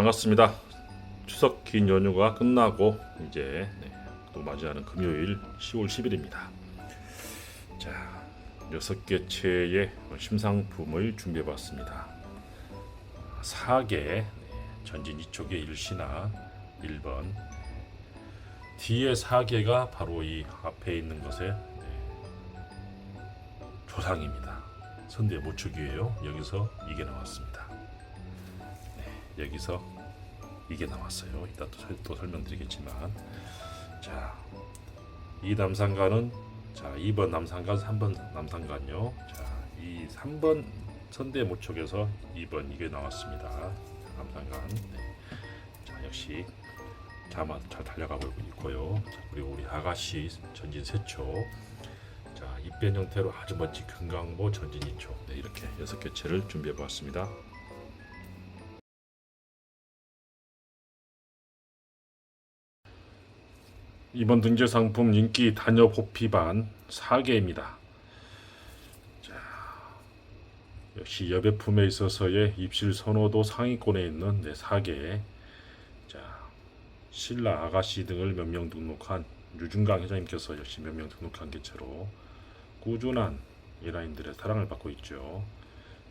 반갑습니다. 추석 긴 연휴가 끝나고 이제 네, 또 맞이하는 금요일 10월 10일입니다. 자, 여섯 개 채의 심상품을 준비해봤습니다. 4개 네, 전진 2촉의 일신화 1번 뒤에 4개가 바로 이 앞에 있는 것의 네, 조상입니다. 선대 모축이에요. 여기서 이게 나왔습니다. 네, 여기서 이게 나왔어요. 이따 또, 설- 또 설명드리겠지만 자, 이 남산관은 자, 2번 남산관, 3번 남산관요. 자, 이 3번 선대 모촉에서 2번 이게 나왔습니다. 남산관. 네. 자, 역시 자마 잘 달려가고 있고요. 자, 그리고 우리 아가씨 전진 세초. 자, 입변 형태로 아주 멋진 금강보 전진 2초. 네, 이렇게 여섯 개 채를 준비해 보았습니다. 이번 등재 상품 인기 단엽 호피반 4개입니다. 자, 역시 여배품에 있어서의 입실 선호도 상위권에 있는 네 4개. 자, 신라 아가씨 등을 몇 명 등록한 유중강 회장님께서 역시 몇 명 등록한 개체로 꾸준한 일라인들의 사랑을 받고 있죠.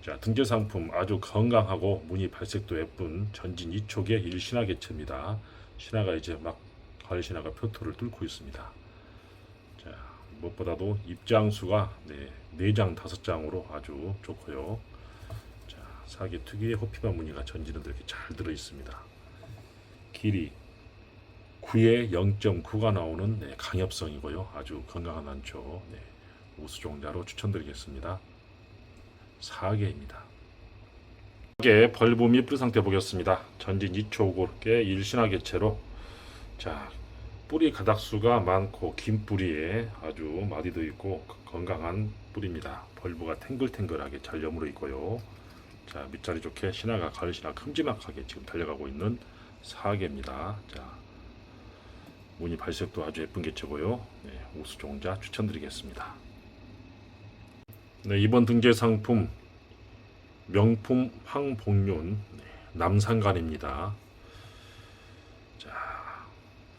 자, 등재 상품 아주 건강하고 무늬 발색도 예쁜 전진 2촉의 일신화 개체입니다. 신화가 이제 막 신화가 표토를 뚫고 있습니다. 자, 무엇보다도 입장수가 네, 4장, 5장으로 아주 좋고요. 자, 사계 특유의 호피반 무늬가 전진은 이렇게 잘 들어 있습니다. 길이 9에 0.9가 나오는 네, 강엽성이고요. 아주 건강한 안초. 네, 우수종자로 추천드리겠습니다. 4개입니다. 4개 벌브 및 뿌리 상태 보겠습니다. 전진 2초고의 일신화 개체로 자 뿌리 가닥수가 많고 긴 뿌리에 아주 마디도 있고 건강한 뿌리입니다. 벌브가 탱글탱글하게 잘 여물어 있고요. 자 밑자리 좋게 신화가 가을 신화 큼지막하게 지금 달려가고 있는 4개입니다. 자 무늬 발색도 아주 예쁜 개체고요. 네, 우수종자 추천드리겠습니다. 네, 이번 등재 상품 명품 황복륜 네, 남산간입니다. 자,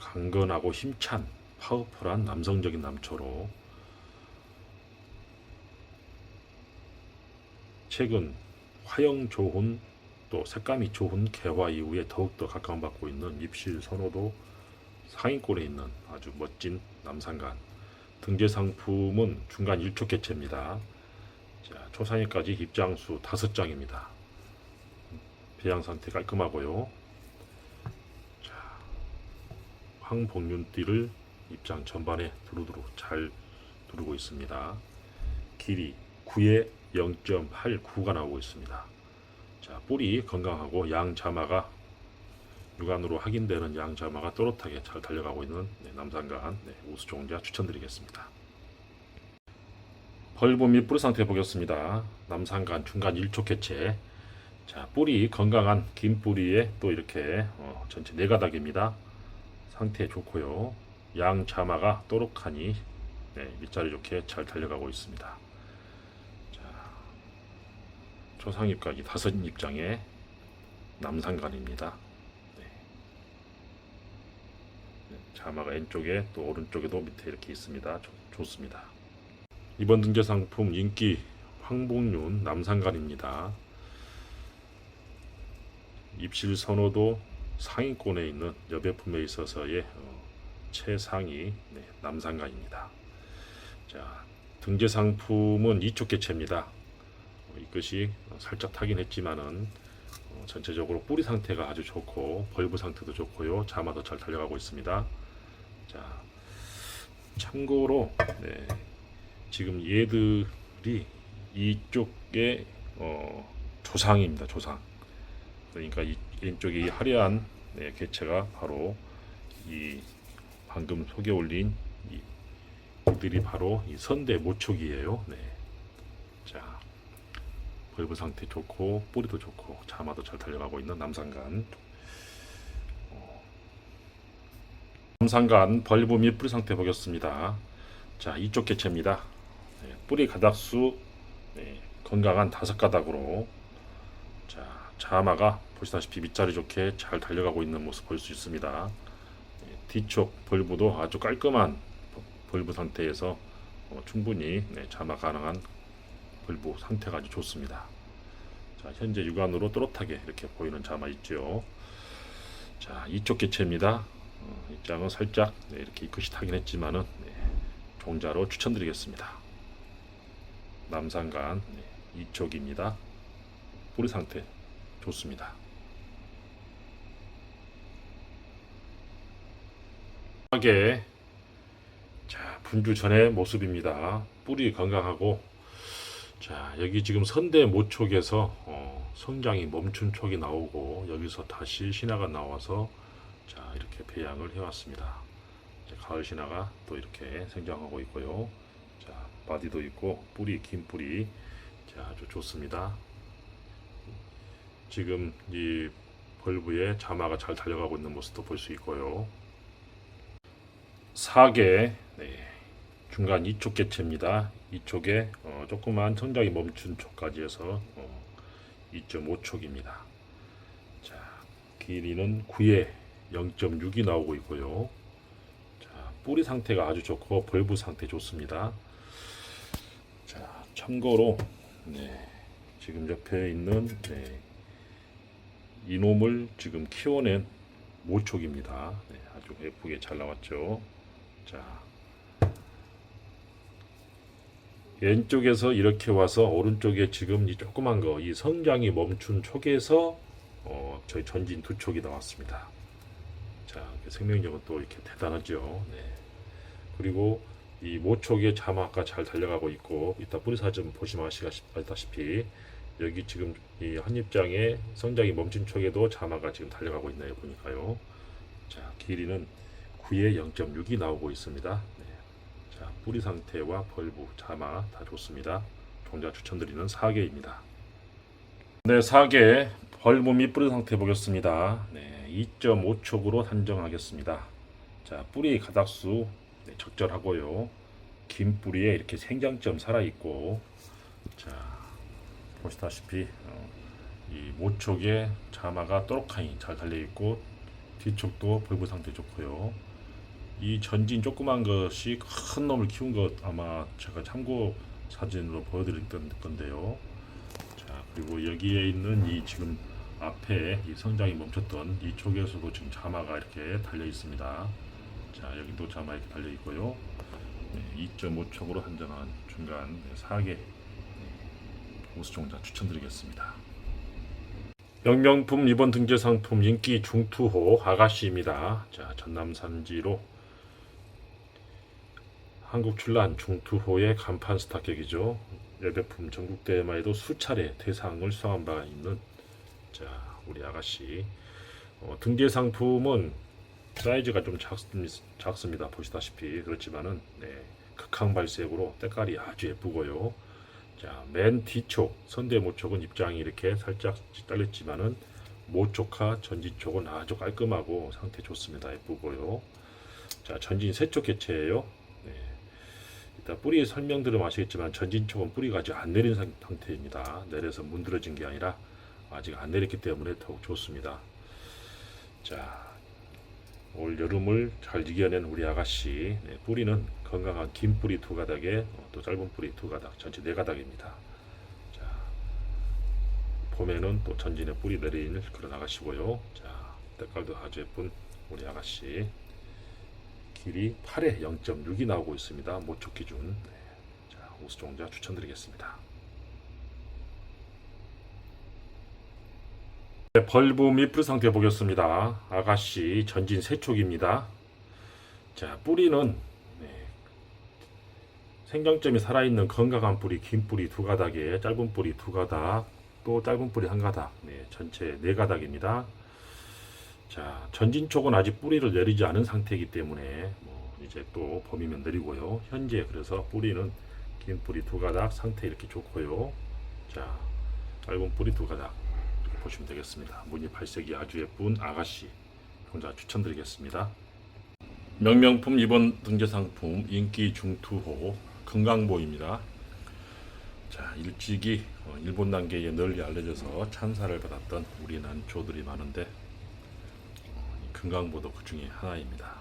강건하고 힘찬 파워풀한 남성적인 남초로 최근 화형 좋은 또 색감이 좋은 개화 이후에 더욱더 각광받고 있는 입실 선호도 상위권에 있는 아주 멋진 남산간 등재 상품은 중간 1초 개체입니다. 자, 초상위까지 입장수 5장입니다. 배양 상태 깔끔하고요. 자, 황복륜띠를 입장 전반에 두루두루 잘 두르고 있습니다. 길이 9에 0.89가 나오고 있습니다. 자, 뿌리 건강하고 양 자마가 육안으로 확인되는 양 자마가 또렷하게 잘 달려가고 있는 네, 남산간 네, 우수종자 추천드리겠습니다. 및 뿌리 상태 보겠습니다. 남산간 중간 1초 개체. 자, 뿌리 건강한 긴 뿌리에 또 이렇게 어, 전체 네 가닥입니다. 상태 좋고요. 양 자마가 또록하니 네, 밑자리 좋게 잘 달려가고 있습니다. 자, 초상입까지 다섯 입장의 남산간입니다. 네. 네, 자마가 왼쪽에 또 오른쪽에도 밑에 이렇게 있습니다. 좋, 좋습니다. 이번 등재 상품 인기 황복륜 남산간입니다. 입실 선호도 상위권에 있는 여배품에 있어서의 어, 최상위 네, 남산간입니다. 자, 등재 상품은 이쪽 개체입니다. 어, 이것이 살짝 타긴 했지만은 어, 전체적으로 뿌리 상태가 아주 좋고 벌브 상태도 좋고요. 자마도 잘 달려가고 있습니다. 자, 참고로 네, 지금 얘들이 이쪽에 어, 조상입니다. 조상. 그러니까 이 왼쪽에 이 화려한 네, 개체가 바로 이 방금 소개 올린 이 이들이 바로 이 선대 모촉이에요. 네. 자, 벌브 상태 좋고 뿌리도 좋고 자마도 잘 달려가고 있는 남산간. 어, 남산간 벌브 및 뿌리 상태 보겠습니다. 자, 이쪽 개체입니다. 네, 뿌리 가닥수 네, 건강한 다섯 가닥으로 자 자마가 보시다시피 밑자리 좋게 잘 달려가고 있는 모습 볼 수 있습니다. 예, 뒤쪽 벌브도 아주 깔끔한 벌브 상태에서 어, 충분히 네, 자마 가능한 벌브 상태가 아주 좋습니다. 자, 현재 육안으로 또렷하게 이렇게 보이는 자마 있죠. 자, 이쪽 개체입니다. 어, 입장은 살짝 네, 이렇게 이끝이 타긴 했지만은 네, 종자로 추천드리겠습니다. 남산간 네, 이쪽입니다. 뿌리 상태 좋습니다. 하게 자 분주 전의 모습입니다. 뿌리 건강하고 자 여기 지금 선대 모촉에서 어, 성장이 멈춘 촉이 나오고 여기서 다시 신화가 나와서 자 이렇게 배양을 해왔습니다. 가을 신화가 또 이렇게 생장하고 있고요. 자 바디도 있고 뿌리 긴 뿌리 자 아주 좋습니다. 지금 이 벌브에 자마가 잘 달려가고 있는 모습도 볼 수 있고요. 사계 네, 중간 이쪽 개체입니다. 이쪽에 어, 조그만 성장이 멈춘 촉까지 해서 어, 2.5촉입니다. 자 길이는 9에 0.6이 나오고 있고요. 자 뿌리 상태가 아주 좋고 벌브 상태 좋습니다. 자 참고로 네, 지금 옆에 있는 네, 이놈을 지금 키워낸 모촉입니다. 네, 아주 예쁘게 잘 나왔죠. 자, 왼쪽에서 이렇게 와서 오른쪽에 지금 이 조그만 거, 이 성장이 멈춘 촉에서 어, 저희 전진 두 촉이 나왔습니다. 자, 그 생명력은 또 이렇게 대단하죠. 네. 그리고 이 모촉의 자마가 잘 달려가고 있고, 이따 뿌리사진 보시면 아시다시피 여기 지금 이 한입장에 성장이 멈춘 촉에도 자마가 지금 달려가고 있나요 보니까요. 자 길이는 9에 0.6이 나오고 있습니다. 네. 자 뿌리 상태와 벌브, 자마 다 좋습니다. 종자 추천드리는 4개입니다. 네 4개 벌브 및 뿌리 상태 보겠습니다. 네 2.5촉으로 산정하겠습니다. 자 뿌리 가닥수 네, 적절하고요. 긴 뿌리에 이렇게 생장점 살아 있고 자 보시다시피 어, 이 모촉에 자마가 또록하니 잘 달려 있고 뒤쪽도 벌브 상태 좋고요. 이 전진 조그만 것이 큰 놈을 키운 것 아마 제가 참고 사진으로 보여드렸던 건데요. 자 그리고 여기에 있는 이 지금 앞에 이 성장이 멈췄던 이쪽에서도 지금 자마가 이렇게 달려 있습니다. 자 여기도 자마 이렇게 달려 있고요. 네, 2.5촉으로 한정한 중간 네, 4개 우수종자 추천드리겠습니다. 명명품 이번 등재 상품 인기 중투호 아가씨입니다. 자 전남 산지로 한국 출란 중투호의 간판 스타격이죠. 예배품 전국 대회마에도 수차례 대상을 수상한 바 있는 자 우리 아가씨 어, 등재 상품은 사이즈가 좀 작, 작습니다. 보시다시피 그렇지만은 네, 극한 발색으로 때깔이 아주 예쁘고요. 자, 맨 뒤쪽 선대 모촉은 입장이 이렇게 살짝 딸렸지만은 모촉과 전진 쪽은 아주 깔끔하고 상태 좋습니다. 예쁘고요. 자, 전진 세쪽 개체예요. 네. 이따 뿌리 설명 들으면 아시겠지만 전진 쪽은 뿌리가 아직 안 내린 상- 상태입니다. 내려서 문드러진 게 아니라 아직 안 내렸기 때문에 더욱 좋습니다. 자, 올 여름을 잘 이겨낸 우리 아가씨 네, 뿌리는 건강한 긴 뿌리 두 가닥에 어, 또 짧은 뿌리 두 가닥 전체 네 가닥입니다. 자 봄에는 또 전진의 뿌리 내리는 그런 아가씨고요. 자 때깔도 아주 예쁜 우리 아가씨 길이 8에 0.6이 나오고 있습니다. 모촉 기준 네. 자 우수종자 추천드리겠습니다. 네, 및 뿌리 상태 보겠습니다. 아가씨 전진 세촉입니다. 자 뿌리는 네, 생장점이 살아있는 건강한 뿌리, 긴 뿌리 두 가닥에 짧은 뿌리 두 가닥, 또 짧은 뿌리 한 가닥, 네, 전체 네 가닥입니다. 자 전진 쪽은 아직 뿌리를 내리지 않은 상태이기 때문에 뭐 이제 또 봄이면 내리고요. 현재 그래서 뿌리는 긴 뿌리 두 가닥 상태 이렇게 좋고요. 자 짧은 뿌리 두 가닥 이렇게 보시면 되겠습니다. 무늬 발색이 아주 예쁜 아가씨 혼자 추천드리겠습니다. 명명품 이번 등재 상품 인기 중투호 건강보입니다. 자 일찍이 어, 일본 단계에 널리 알려져서 찬사를 받았던 우리 난초들이 많은데 어, 이 금강보도 그 중에 하나입니다.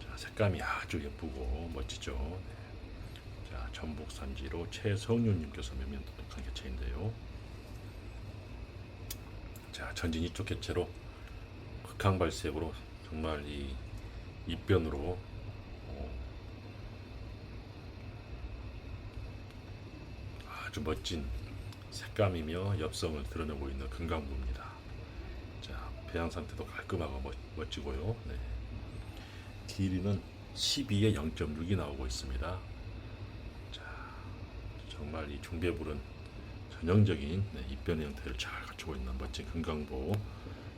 자 색감이 아주 예쁘고 멋지죠. 네. 자 전북 산지로 최성윤님께서 몇면 독특한 개체인데요. 자 전진 이쪽 개체로 극항발색으로 정말 이 입변으로 어, 아주 멋진 색감이며 엽성을 드러내고 있는 금강부입니다. 자 배양 상태도 깔끔하고 멋, 멋지고요. 네. 길이는 12에 0.6이 나오고 있습니다. 자 정말 이 중배불은 전형적인 네, 입변 형태를 잘 갖추고 있는 멋진 금강보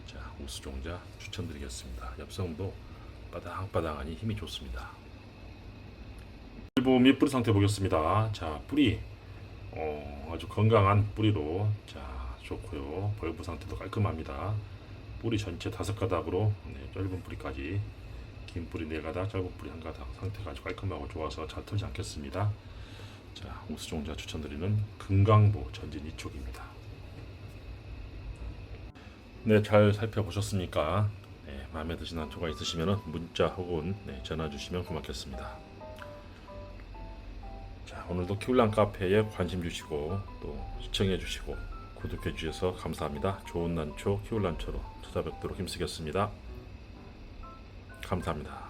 자 우수종자 추천드리겠습니다. 엽성도 바당바당하니 힘이 좋습니다. 일부 밑뿌리 상태 보겠습니다. 자 뿌리 어, 아주 건강한 뿌리로 자 좋고요. 벌브 상태도 깔끔합니다. 뿌리 전체 다섯 가닥으로 네, 짧은 뿌리까지 긴 뿌리 네 가닥, 짧은 뿌리 한 가닥 상태가 아주 깔끔하고 좋아서 잘 털지 않겠습니다. 자 우수종자 추천드리는 금강보 전진 이쪽입니다. 네, 잘 살펴보셨습니까? 네, 마음에 드시는 한초가 있으시면 문자 혹은 네, 전화 주시면 고맙겠습니다. 자, 오늘도 키울랑 카페에 관심 주시고 또 시청해 주시고 구독해 주셔서 감사합니다. 좋은 난초 키울란초로 찾아뵙도록 힘쓰겠습니다. 감사합니다.